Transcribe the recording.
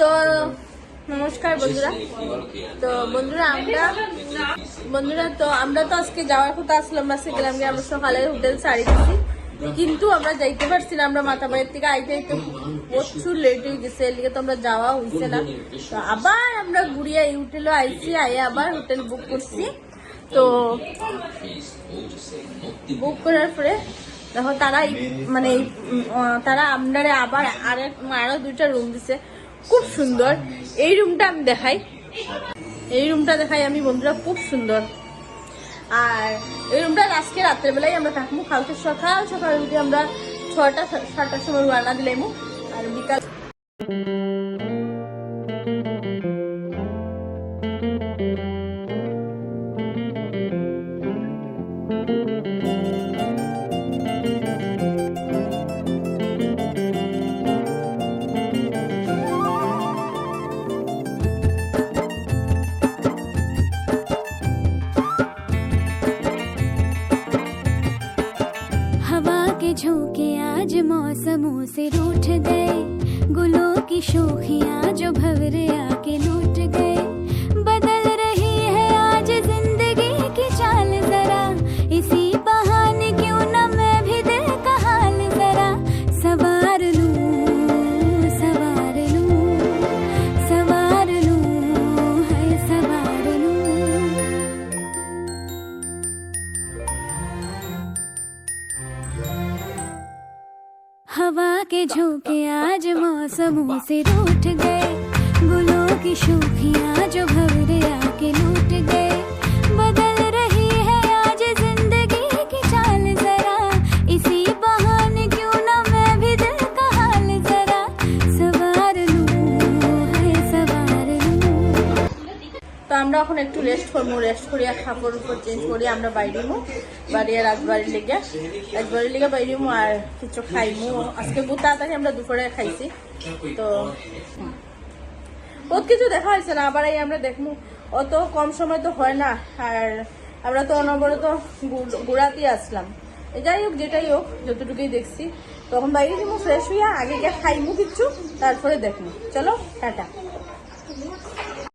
তো নমস্কার বন্ধুরা। তো বন্ধুরা আমরা বন্ধুরা, তো আমরা তো আজকে যাওয়ার কথা আসলাম আজকে গেলাম গিয়ে আমরা সকালে হোটেল সারি দিছি কিন্তু আমরা যাইতে পারছি না, আমরা মাথা বাড়ির থেকে আইতে আইতে প্রচুর লেট হয়ে গেছে লিগে তো আমরা যাওয়া হয়েছে না। তো আবার আমরা ঘুরিয়ে এই হোটেলে আইছি, আইয়ে আবার হোটেল বুক করছি। তো বুক করার পরে দেখো তারা মানে তারা আপনারে আবার আরেক আরও দুইটা রুম দিছে। খুব সুন্দর। এই রুমটা আমি দেখাই। এই রুমটা দেখাই আমি, বন্ধুরা, খুব সুন্দর। আর এই রুমটা আজকে রাত্রেবেলায় আমরা থাকব। কালকে সকাল সকাল উঠে আমরা ছটা সাতটার সময় রান্না দিলাম। আর বিকাল के झोंके आज मौसमों से रूठ गए। गुलों की शोखियाँ जो भवरिया हवा के झोंके आज मौसमों से रूठ गए। गुलों की शूखियाँ जो भवरे आके আমরা এখন একটু রেস্ট করব রেস্ট করিয়া কাপড় উপর চেঞ্জ করি আমরা বাইরিমু বাড়িয়ে রাত বাড়ির লেগে। এক বাড়ির লেগে বাইরিমু আর কিছু খাইমু। আজকে বহু তাড়াতাড়ি আমরা দুপুরে খাইছি। তো। বহুত কিছু দেখা হয়েছে না, আবার এই আমরা দেখব অত কম সময় তো হয় না, আর আমরা তো অনবরত ঘোরাতে আসলাম। যাই হোক, যেটাই হোক, যতটুকুই দেখছি। তখন বাইরে দিমু ফ্রেশ হইয়া আগে গিয়ে খাইমু কিচ্ছু তারপরে দেখব চলো, টাটা।